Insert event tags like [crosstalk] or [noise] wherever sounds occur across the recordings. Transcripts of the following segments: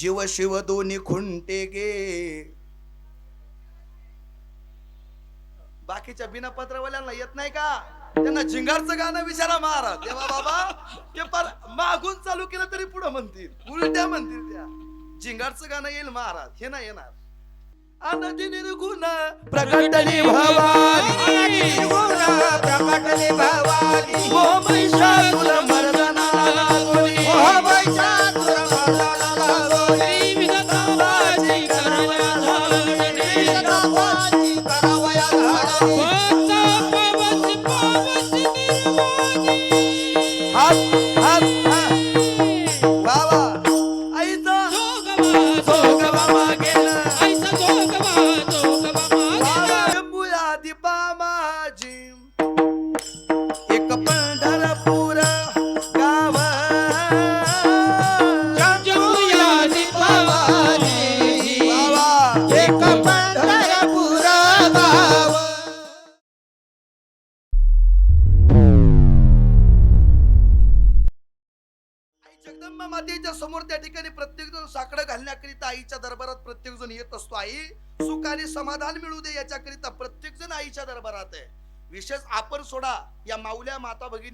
जीव शिव दोन्ही खुंटे गे. बाकीच्या बिना पत्रवाल्यांना येत नाही का? त्यांना झिंगारचं गाणं विचारा महाराज. तेव्हा बाबा ते पर मागून चालू केलं तरी पुढे म्हणतील. उलट्या म्हणतील त्या. झिंगारचं गाणं येईल महाराज. हे नाही येणार. आनंदी निर्गुण प्रकटली भवानी. प्रकटले भवानी. हो महिषासुर मर्दना. ओ वैशाखुर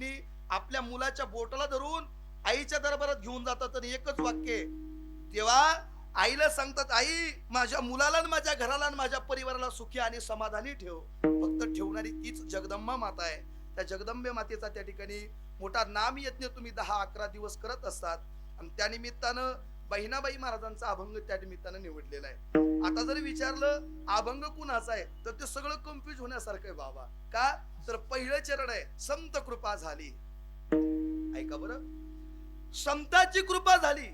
माता आपल्या मुलाच्या बोटाला धरून आईच्या दरबारात घेऊन जातात आणि एकच वाक्य तेव्हा आईला सांगतात आई माझ्या मुलाला माझ्या घराला आणि माझ्या परिवाराला सुखी आणि समाधानी ठेव. फक्त ठेवणारी तीच जगदंबा माता आहे. त्या जगदंबे मातेचा त्या ठिकाणी मोठा नाम यज्ञ तुम्ही दहा अकरा दिवस करत असतात. आणि त्यानिमित्तानं बहिणाबाई महाराजांचा अभंग त्या निमित्तानं निवडलेला आहे. आता जर विचारलं अभंग कुणाचा आहे? तर ते सगळं कन्फ्युज होण्यासारखं आहे बाबा. का? तर पहिलं चरण आहे संत कृपा झाली. ऐका बरं. संताची कृपा झाली.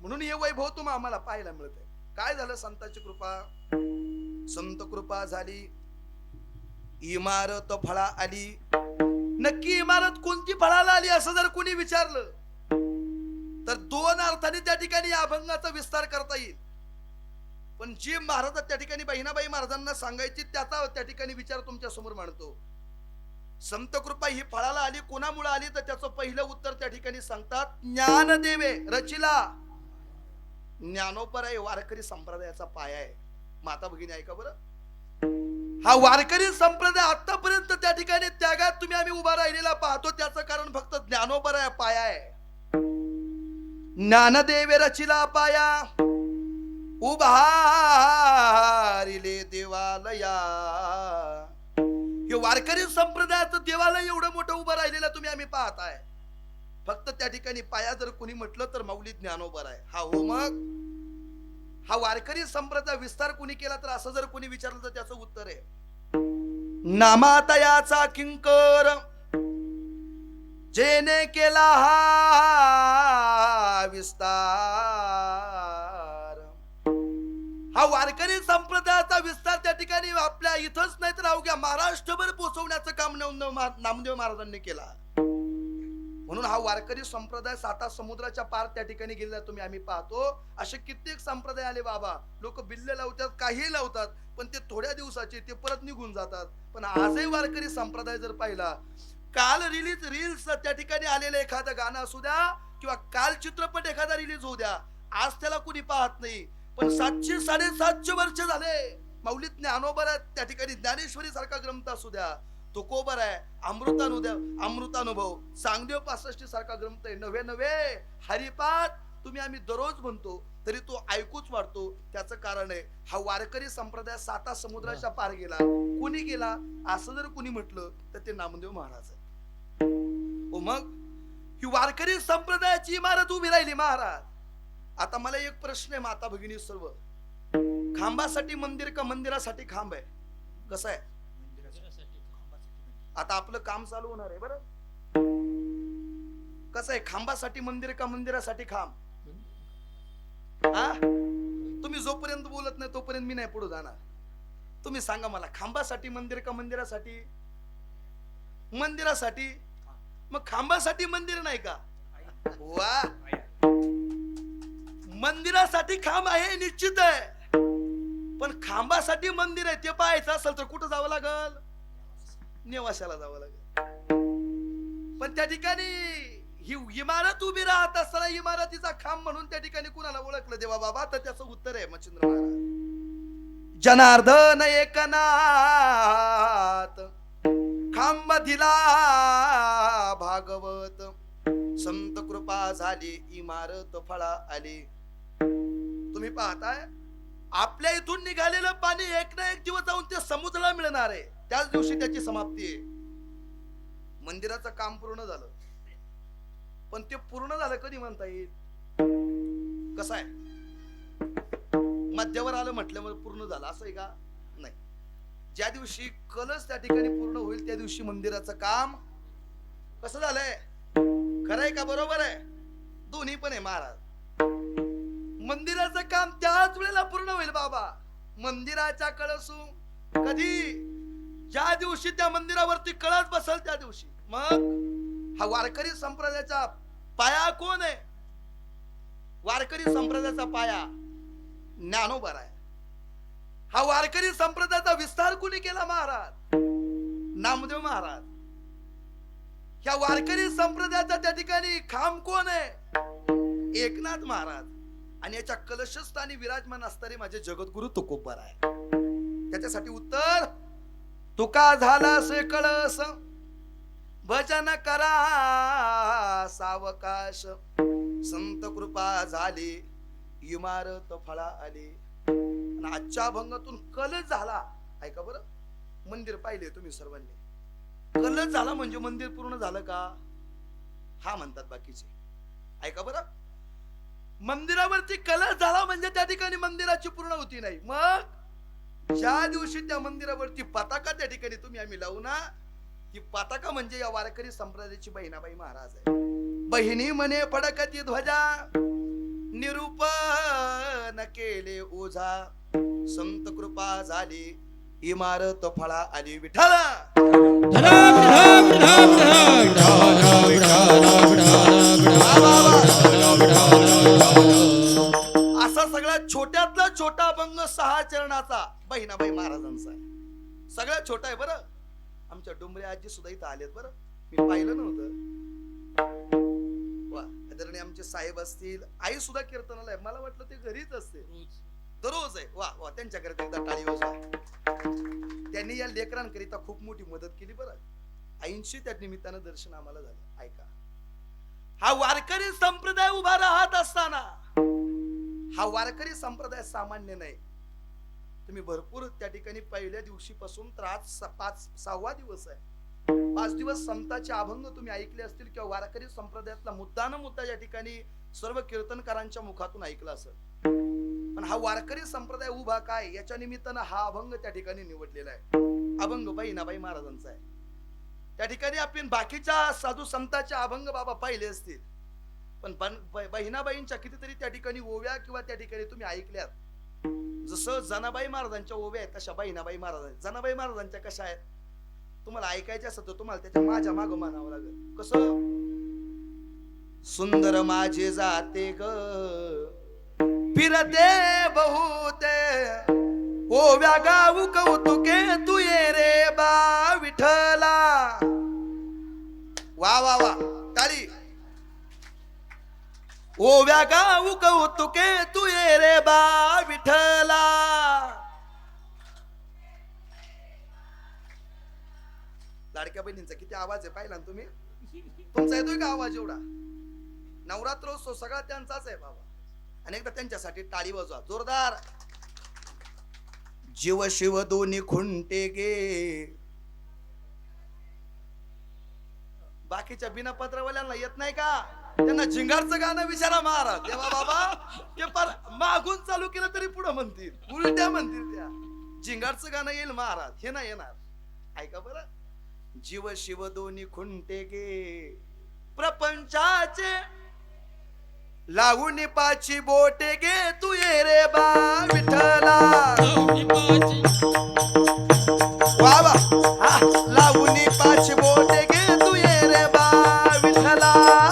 म्हणून हे वैभव तुम्हाला आम्हाला पाहायला मिळत आहे काय झालं संताची कृपा? संत कृपा झाली. इमारत फळा आली. नक्की इमारत कोणती फळाला आली असं जर कोणी विचारलं तर दोन अर्थाने त्या ठिकाणी या अभंगाचा विस्तार करता येईल. पण जी महाराज त्या ठिकाणी बहिणाबाई महाराजांना सांगायची त्याचा त्या ठिकाणी विचार तुमच्यासमोर मांडतो. संत कृपा ही फळाला आली कोणामुळे आली? तर त्याचं पहिलं उत्तर त्या ठिकाणी सांगतात ज्ञानदेवे रचिला. ज्ञानोपर आहे वारकरी संप्रदायाचा पाया आहे. माता भगिनी ऐका बरं. हा वारकरी संप्रदाय आतापर्यंत त्या ठिकाणी त्यागात तुम्ही आम्ही उभा राहिलेला पाहतो. त्याचं कारण फक्त ज्ञानोपर आहे पाया आहे. ज्ञानदेवे रचिला पाया उभारिले देवालया। हे वारकरी संप्रदायाचं देवालय एवढं मोठं उभं राहिलेलं तुम्ही आम्ही पाहताय. फक्त त्या ठिकाणी पाया जर कोणी म्हटलं तर माऊली ज्ञानोबर आहे हा हो मग? हा वारकरी संप्रदाय विस्तार कोणी केला तर असं जर कोणी विचारलं तर त्याचं उत्तर आहे. नामातयाचा किंकर जेने केला हा विस्तार. हा वारकरी संप्रदायाचा विस्तार त्या ठिकाणी आपल्या इथंच नाही तर अवघ्या महाराष्ट्रभर पोहोचवण्याचं काम नामदेव महाराजांनी केला. म्हणून हा वारकरी संप्रदाय साता समुद्राच्या पार त्या ठिकाणी गेलेला तुम्ही आम्ही पाहतो. असे कित्येक संप्रदाय आले बाबा लोक बिल्ले लावतात काही लावतात पण ते थोड्या दिवसाचे ते परत निघून जातात. पण आजही वारकरी संप्रदाय जर पाहिला काल रिलीज रील्स त्या ठिकाणी आलेलं एखादं गाणं असू द्या किंवा काल चित्रपट एखादा रिलीज होऊ द्या आज त्याला कुणी पाहत नाही. पण सातशे साडेसातशे वर्ष झाले. माऊलीत ज्ञानोबर आहे त्या ठिकाणी ज्ञानेश्वरी सारखा ग्रंथ असू द्या तुकोबर आहे. अमृतानुद्या अमृतानुभव सांगदेव पासष्टी सारखा ग्रंथ आहे. नवे नवे हरिपाठ तुम्ही आम्ही दररोज म्हणतो तरी तो ऐकूच वाटतो त्याचं कारण आहे हा वारकरी संप्रदाय साता समुद्राच्या पार गेला. कोणी गेला? असं जर कोणी म्हटलं तर ते नामदेव महाराज आहे हो मग? ही वारकरी संप्रदायाची इमारत उभी राहिली महाराज. आता मला एक प्रश्न आहे माता भगिनी सर्व. खांबासाठी मंदिर का मंदिरासाठी खांब आहे? कसं आहे? आता आपलं काम चालू होणार आहे बरं? कसं आहे? खांबासाठी मंदिर का मंदिरासाठी खांब? हा? तुम्ही जोपर्यंत बोलत नाही तोपर्यंत मी नाही पुढे जाणार. तुम्ही सांगा मला खांबासाठी मंदिर का मंदिरासाठी? मंदिरासाठी? मग खांबासाठी मंदिर नाही का? वा मंदिरासाठी खांब आहे निश्चित आहे. पण खांबासाठी मंदिर आहे ते पाहायचं असेल तर कुठं जावं लागल? नेवाशाला जावं लागेल. पण त्या ठिकाणी ही इमारत उभी राहत असताना इमारतीचा खांब म्हणून त्या ठिकाणी कुणाला ओळखलं? देवा बाबा तर त्याचं उत्तर आहे मच्छिंद्र महाराज. जनार्दन एकनाथ. खांब दिला भागवत. संत कृपा झाली इमारत फळा आली. तुम्ही पाहताय? आपल्या इथून निघालेलं पाणी एक ना एक दिवस जाऊन ते समुद्राला मिळणार आहे. त्याच दिवशी त्याची समाप्ती आहे. मंदिराचं काम पूर्ण झालं. पण ते पूर्ण झालं कधी म्हणता येईल? कसं आहे? मध्यावर आलं म्हटल्यामुळे पूर्ण झालं. असं आहे का? ज्या दिवशी कलश त्या ठिकाणी पूर्ण होईल त्या दिवशी मंदिराचं काम कसं झालंय? खरंय का बरोबर आहे? दोन्ही पण आहे महाराज. मंदिराचं काम त्याच वेळेला पूर्ण होईल बाबा. मंदिराच्या कळसू कधी? ज्या दिवशी त्या मंदिरावरती कळस बसल त्या दिवशी. मग हा वारकरी संप्रदायाचा पाया कोण आहे? वारकरी संप्रदायाचा पाया ज्ञानोबर आहे. हा वारकरी संप्रदायाचा विस्तार कुणी केला महाराज? नामदेव महाराज. ह्या वारकरी संप्रदायाचा त्या ठिकाणी खांब कोण आहे? एकनाथ महाराज. आणि याच्या कलशस्थानी विराजमान असणारे माझे जगद्गुरु तुकोबर आहे त्याच्यासाठी उत्तर तुका झाला से कळस. भजन करा सावकाश. संत कृपा झाली इमारत फळा आली आणि आजच्या अभंगातून कलच झाला. ऐका बरं. मंदिर पाहिले तुम्ही सर्वांनी. कलच झाला म्हणजे मंदिर पूर्ण झालं का? हा म्हणतात बाकीचे. ऐका बरं. मंदिरावरती कलश झाला म्हणजे त्या ठिकाणी मंदिराची पूर्ण होती नाही. मग ज्या दिवशी त्या मंदिरावरती पताका त्या ठिकाणी तुम्ही आम्ही लावू ना ती पताका म्हणजे या वारकरी संप्रदायाची बहिणाबाई महाराज आहे बहिणी म्हणे फडकती ध्वजा. निरूपण केले ओझा. संत कृपा झाली इमारत फळा आली विठ्ठल. असा सगळ्यात छोट्यातला छोटा अभंग सहा चरणाचा बहिणाबाई महाराजांचा आहे. सगळ्यात छोटा आहे बरं. आमच्या डोंबरे आजी सुद्धा इथं आलेत बरं. मी पाहिलं नव्हतं. आदरणीय आमचे साहेब असतील आई सुद्धा कीर्तनाला आहे. मला वाटलं ते घरीच असते दररोज आहे. वा वा त्यांच्याकडे एकदा टाळी वाजवा. त्यांनी या लेकरांकरिता खूप मोठी मदत केली बरं. ऐंशी त्या निमित्तानं दर्शन आम्हाला झालं. ऐका. हा वारकरी संप्रदाय उभा राहत असताना हा वारकरी संप्रदाय सामान्य नाही. तुम्ही भरपूर त्या ठिकाणी पहिल्या दिवशीपासून तर आज पाच सहावा दिवस आहे. पाच दिवस संतांचे अभंग तुम्ही ऐकले असतील किंवा वारकरी संप्रदायातला मुद्दा न मुद्दा या ठिकाणी सर्व कीर्तनकारांच्या मुखातून ऐकला असेल. पण हा वारकरी संप्रदाय उभा काय? याच्या निमित्तानं हा अभंग त्या ठिकाणी निवडलेला आहे. अभंग बहिणाबाई महाराजांचा आहे. त्या ठिकाणी आपण बाकीच्या साधू संतांचे अभंग बाबा पाहिले असतील. पण बहिणाबाईंच्या कितीतरी त्या ठिकाणी ओव्या किंवा त्या ठिकाणी तुम्ही ऐकल्यात. जसं जनाबाई महाराजांच्या ओव्या आहेत तशा बहिणाबाई महाराज जनाबाई महाराजांच्या कशा आहेत? तुम्हाला ऐकायच्या असत तर तुम्हाला त्याच्या माझ्या माग मानावं लागेल. कस? सुंदर माझे जाते ग. फिरते बहुते. ओव्या गाऊ कौतुके तू ये रे बा विठला वा वा वा. टाळी ओव्या गाऊ कौतुके तू ये रे बा विठला लाडक्या बहिणींचा किती आवाज आहे पाहिला ना तुम्ही? तुमचा येतोय का आवाज एवढा? नवरात्रोत्सव सगळा त्यांचाच आहे बाबा. आणि एकदा त्यांच्यासाठी टाळी वाजवा. जोरदार. जीव शिव दोन्ही खुंटे गे. बाकीच्या बिना पत्रवाल्यांना येत नाही का? त्यांना झिंगारचं गाणं विचारा महाराज. देवा बाबा ते पर मागून चालू केलं तरी पुढे म्हणतील. उलट्या म्हणतील त्या. झिंगारचं गाणं येईल महाराज. हे नाही येणार. ऐका बरं. जीव शिव दोन्ही खुंटे गे. प्रपंचाचे लावून पाची बोटे गे. तू ये रे बा विठ्ठला. वा वा. हा, लावून पाच बोटे गे. तू ये रे बा विठ्ठला.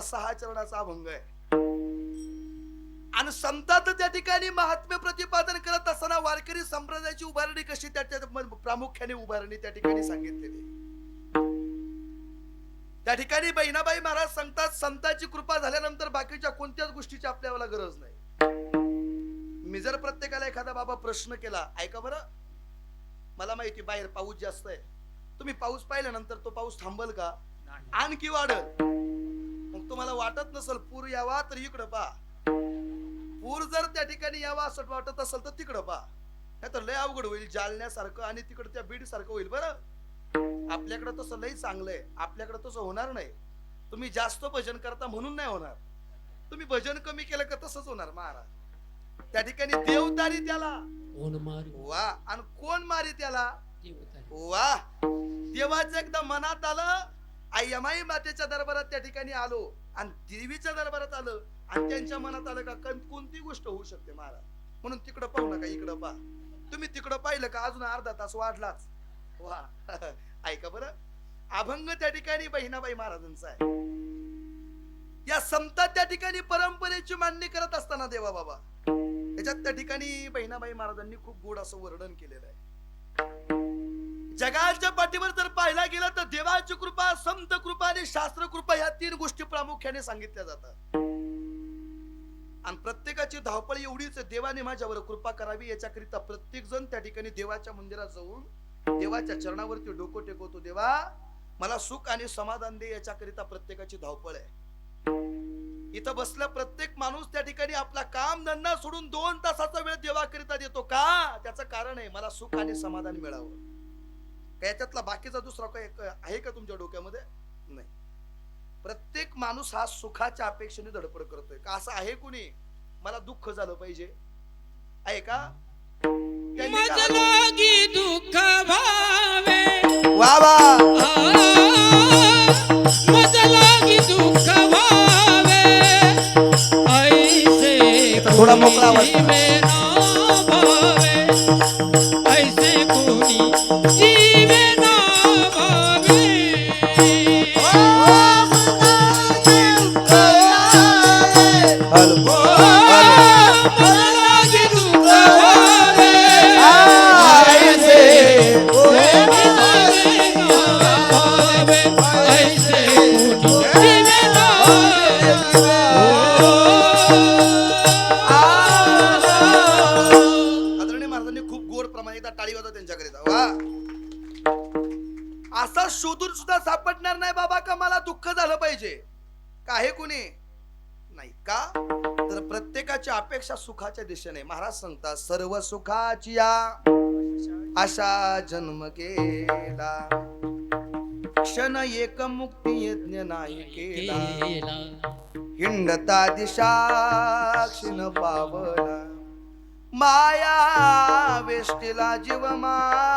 महाराजांचा सहा चरणाचा अभंग आहे. आणि संतात त्या ठिकाणी महात्म्य प्रतिपादन करत असताना वारकरी संप्रदायाची उभारणी कशी त्या त्या- प्रामुख्याने उभारणी त्या ठिकाणी सांगितलेली त्या ठिकाणी बहिणाबाई महाराज सांगतात संतांची कृपा झाल्यानंतर बाकीच्या कोणत्याच गोष्टीची आपल्याला गरज नाही. मी जर प्रत्येकाला एखादा बाबा प्रश्न केला ऐका बरं मला माहिती बाहेर पाऊस जास्त आहे. तुम्ही पाऊस पाहिल्यानंतर तो पाऊस थांबल का? आणखी वाढल. मग तुम्हाला वाटत नसल पूर यावा तर इकडं पा पूर जर त्या ठिकाणी यावा असं वाटत असेल तर तिकडं पा नाही तर लय अवघड होईल जालन्यासारखं आणि तिकडं त्या बीड सारखं होईल बरं. आपल्याकडे तसं लय चांगलं आहे आपल्याकडे तसं होणार नाही. तुम्ही जास्त भजन करता म्हणून नाही होणार. तुम्ही भजन कमी केलं का तसंच होणार महाराज. त्या ठिकाणी देवदारी त्याला. कोण मारी? वा आणि कोण मारी त्याला? वा. देवाचं एकदा मनात आलं आई मातेच्या दरबारात त्या ठिकाणी आलो आणि देवीच्या दरबारात आलं आणि त्यांच्या मनात आलं का कोणती गोष्ट होऊ शकते महाराज? म्हणून तिकडं पाहू नका इकडं पा तुम्ही तिकडं पाहिलं का अजून अर्धा तास वाढलाच? वा. [laughs] ऐका बरं. अभंग त्या ठिकाणी बहिणाबाई महाराजांचा आहे. या संतात त्या ठिकाणी परंपरेची मांडणी करत असताना देवा बाबा. त्याच्यात त्या ठिकाणी बहिणाबाई महाराजांनी खूप गोड असं वर्णन केलेलं आहे. जगाच्या पाठीवर जर पाहायला गेला तर देवाची कृपा संत कृपा आणि शास्त्र कृपा या तीन गोष्टी प्रामुख्याने सांगितल्या जातात. आणि प्रत्येकाची धावपळ एवढीच देवाने माझ्यावर कृपा करावी याच्याकरिता प्रत्येक जण त्या ठिकाणी देवाच्या मंदिरात जाऊन देवाच्या चरणावरती डोकं टेकवतो देवा मला सुख आणि समाधान दे याच्याकरिता प्रत्येकाची धावपळ आहे. इथं बसल्या प्रत्येक माणूस त्या ठिकाणी आपला काम धंदा सोडून दोन तासाचा वेळ देवाकरिता देतो. का? त्याचं कारण आहे मला सुख आणि समाधान मिळावं. याच्यातला बाकीचा दुसरा काही आहे का तुमच्या डोक्यामध्ये? नाही. प्रत्येक माणूस हा सुखाच्या अपेक्षेने धडपड करतोय. का असं आहे कुणी? मला दुःख झालं पाहिजे. आहे का? दुःख भावे. वा दुःख थोडा मोकळा गोड प्रमाणे एकदा टाळी वाजवा त्यांच्याकरिता वा. असा शोधून सुद्धा सापडणार नाही बाबा का मला दुःख झालं पाहिजे? का आहे कुणी? नाही का? तर प्रत्येकाची अपेक्षा सुखाच्या दिशेने. महाराज सांगतात सर्व सुखाची आशा जन्म केला. क्षण एक मुक्ती यज्ञ नाही केला. हिंडता दिशा क्षीण पावला. माया वेष्टीला जीव माझा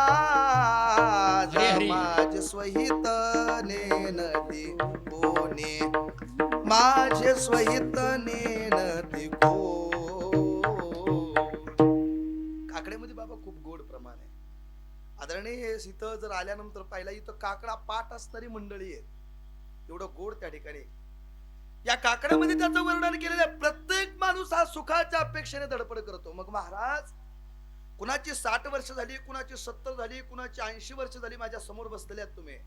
स्वहित नेनती कोणे. माझे स्वहित नेनती को काकड्यामध्ये बाबा खूप गोड प्रमाण आहे. आदरणीय इथं जर आल्यानंतर पाहिला इथं काकडा पाठ असणारी मंडळी आहे एवढं गोड त्या ठिकाणी. या काकड्यामध्ये त्याचं वर्णन केलेलं आहे. प्रत्येक माणूस हा सुखाच्या अपेक्षेने धडपड करतो. मग महाराज कुणाची साठ वर्ष झाली कुणाची सत्तर झाली कुणाची ऐंशी वर्ष झाली माझ्यासमोर बसलेले आहेत तुम्ही.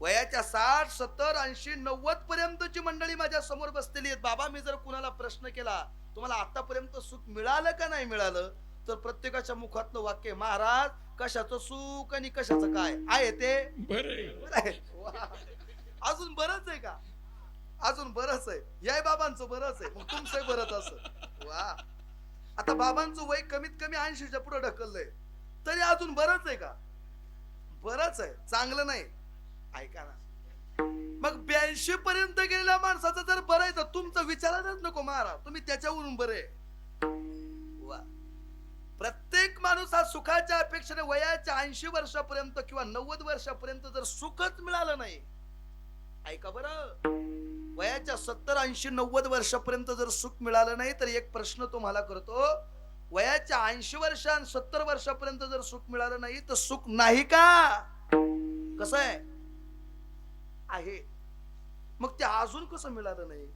वयाच्या साठ सत्तर ऐंशी नव्वद पर्यंतची मंडळी माझ्यासमोर बसलेली आहेत. बाबा मी जर कुणाला प्रश्न केला तुम्हाला आतापर्यंत सुख मिळालं का नाही मिळालं? तर प्रत्येकाच्या मुखातलं वाक्य महाराज कशाचं सुख आणि कशाचं काय? आहे ते? बरं. अजून बरंच आहे का? अजून बरंच आहे. याय बाबांचं बरंच आहे. मग तुमचं बरंच असं. वा. आता बाबांचं वय कमीत कमी ऐंशीच्या पुढे ढकललंय. तरी अजून बरंच आहे का? बरंच आहे. चांगलं नाही. ऐका ना. मग ब्याऐंशी पर्यंत गेलेल्या माणसाचं जर बरं आहे तर तुमचं विचारायलाच नको महाराज तुम्ही त्याच्यावरून बरे वा. प्रत्येक माणूस हा सुखाच्या अपेक्षेने वयाच्या ऐंशी वर्षापर्यंत किंवा नव्वद वर्षापर्यंत जर सुखच मिळालं नाही. ऐका बरं. वयाच्या सत्तर ऐंशी नव्वद वर्षापर्यंत जर सुख मिळालं नाही तर एक प्रश्न तुम्हाला करतो. वयाच्या ऐंशी वर्ष आणि सत्तर वर्षापर्यंत जर सुख मिळालं नाही तर सुख नाही का? कसं आहे? आहे. मग ते अजून कसं मिळालं नाही?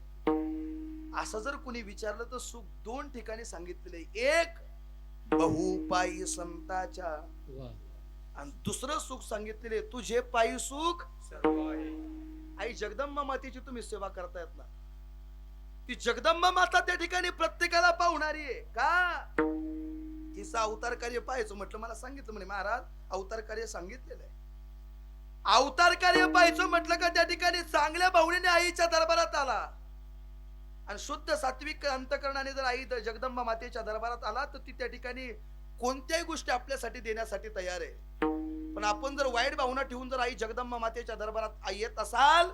असं जर कुणी विचारलं तर सुख दोन ठिकाणी सांगितलेले एक बहुपायी संताच्या. आणि दुसरं सुख सांगितलेले तुझे पायी सुख आई जगदंबा मातेची तुम्ही सेवा करतायत ना. ती जगदंबा माता त्या ठिकाणी प्रत्येकाला पाहुणारी आहे. का? तिचा अवतार कार्य पाहायचं म्हटलं मला सांगितलं म्हणे महाराज अवतार कार्य सांगितलेलं आहे. अवतार कार्य पाहायचं म्हटलं का त्या ठिकाणी चांगल्या भावनेने आईच्या दरबारात आला. आणि शुद्ध सात्विक अंतकरणाने जर आई जगदंबा मातेच्या दरबारात आला तर ती त्या ठिकाणी कोणत्याही गोष्टी आपल्यासाठी देण्यासाठी तयार आहे. पण आपण जर वाईट भावना ठेवून जर आई जगदंबा मातेच्या दरबारात आई येत असाल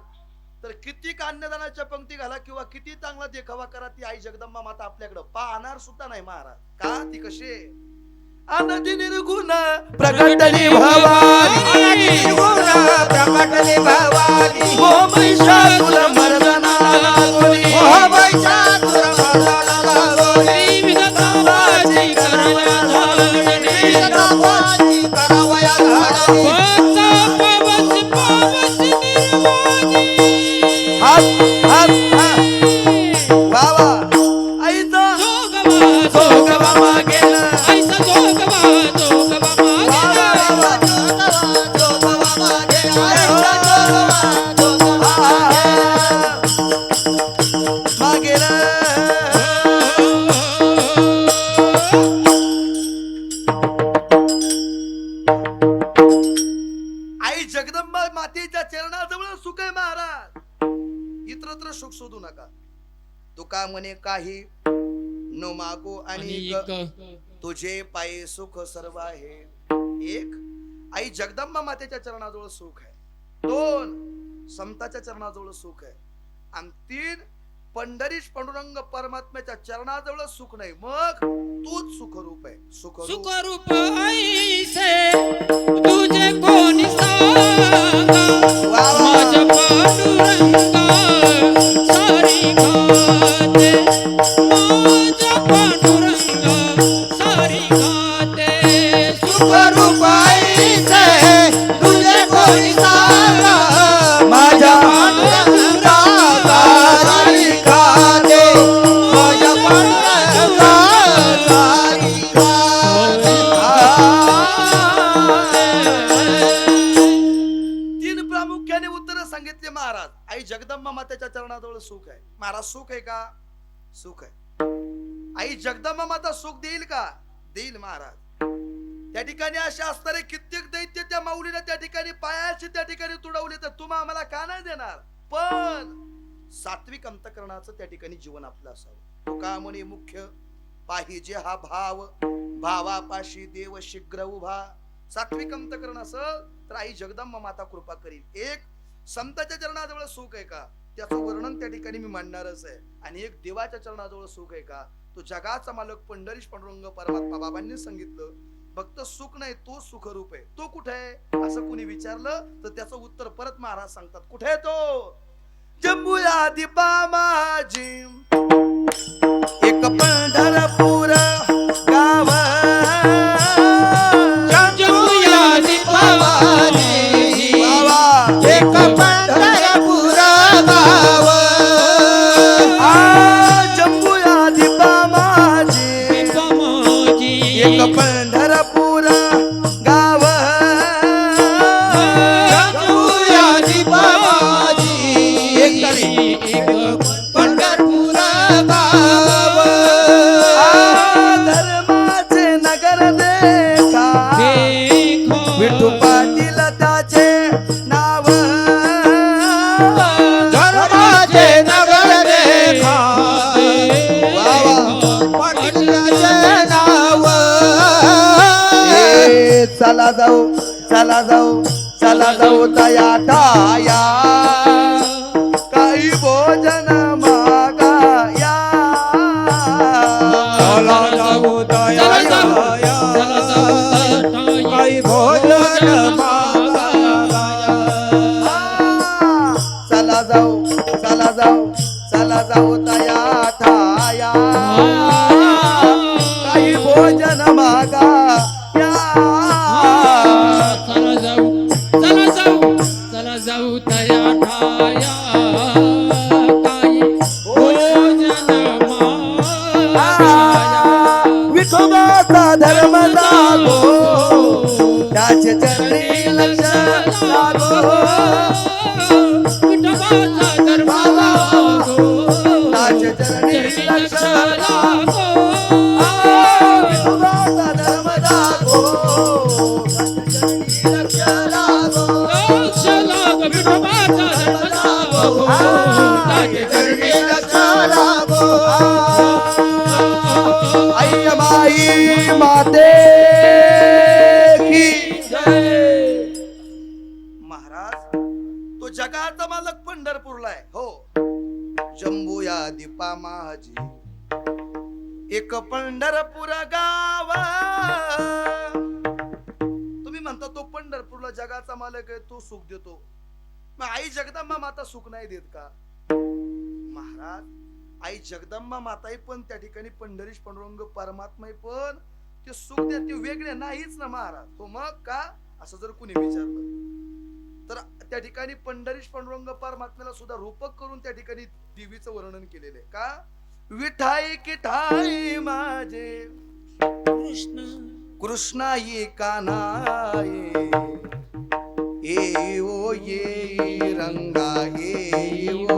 तर किती अन्नदानाच्या पंक्ती घाला किंवा किती चांगला देखावा करा ती आई जगदंबा माता आपल्याकडं पाहणार सुद्धा नाही महाराज का ती कशी? अनदी निर्गुण प्रगटली भवानी प्रकटले भवानी हो. हो. विदर्भाची करावया धारणी. भक्त पावस म्हणे काही. न मागो आणि तुझे पायी सुख सर्व आहे. एक आई जगदंबा मातेच्या चरणाजवळ सुख आहे. दोन संताच्या चरणाजवळ सुख आहे. आणि तीन पंढरीश पांडुरंग परमात्म्याच्या चरणाजवळ सुख नाही. मग तूच सुखरूप आहे. सुखरूप. सुखरूप सुख आहे का? सुख आहे. आई जगदंबा माता सुख देईल का? देईल महाराज. त्या ठिकाणी असे असणारे कित्येक दैत्य त्या माऊलीला त्या ठिकाणी पायाचे त्या ठिकाणी तुडवले तर तुम्हा आम्हाला का नाही देणार? पण सात्विक अंतकरणाचं त्या ठिकाणी जीवन आपलं असावं. का म्हणे मुख्य पाहिजे हा भाव भावापाशी देव शीघ्र उभा. सात्विक अंतकरण असं तर आई जगदंबा माता कृपा करील. एक संताच्या चरणाजवळ सुख आहे का? त्याचं वर्णन त्या ठिकाणी मी मांडणारच आहे. आणि एक देवाच्या चरणाजवळ सुख आहे का? तो जगाचा मालक पंढरीश पांडुरंग परमात्मा बाबांनी सांगितलं फक्त सुख नाही तो सुखरूप आहे. तो कुठे आहे? असं कुणी विचारलं तर त्याचं उत्तर परत महाराज सांगतात. कुठे आहे तो? जम्बुया दीपा माझी. एक पंढरपूर जाऊ चला जाऊ चला जाऊ दया दीपा माझी एक पंढरपूर गाव. तुम्ही म्हणता तो पंढरपूरला जगाचा मालक आहे तो सुख देतो. मग आई जगदंबा माता सुख नाही देत का? महाराज आई जगदंबा माताही पण त्या ठिकाणी पंढरीश पंडुरंग परमात्मा पण ते सुख देत ते वेगळे नाहीच ना महाराज. तो मग का? असं जर कुणी विचारलं. तर त्या ठिकाणी पंढरीश पांडुरंग परमात्म्याला सुद्धा रूपक करून त्या ठिकाणी देवीचं वर्णन केलेलं आहे. का? विठाई किठाई माझे. कृष्ण. कृष्णाई कानाये ए ओ ये रंगा ए ओ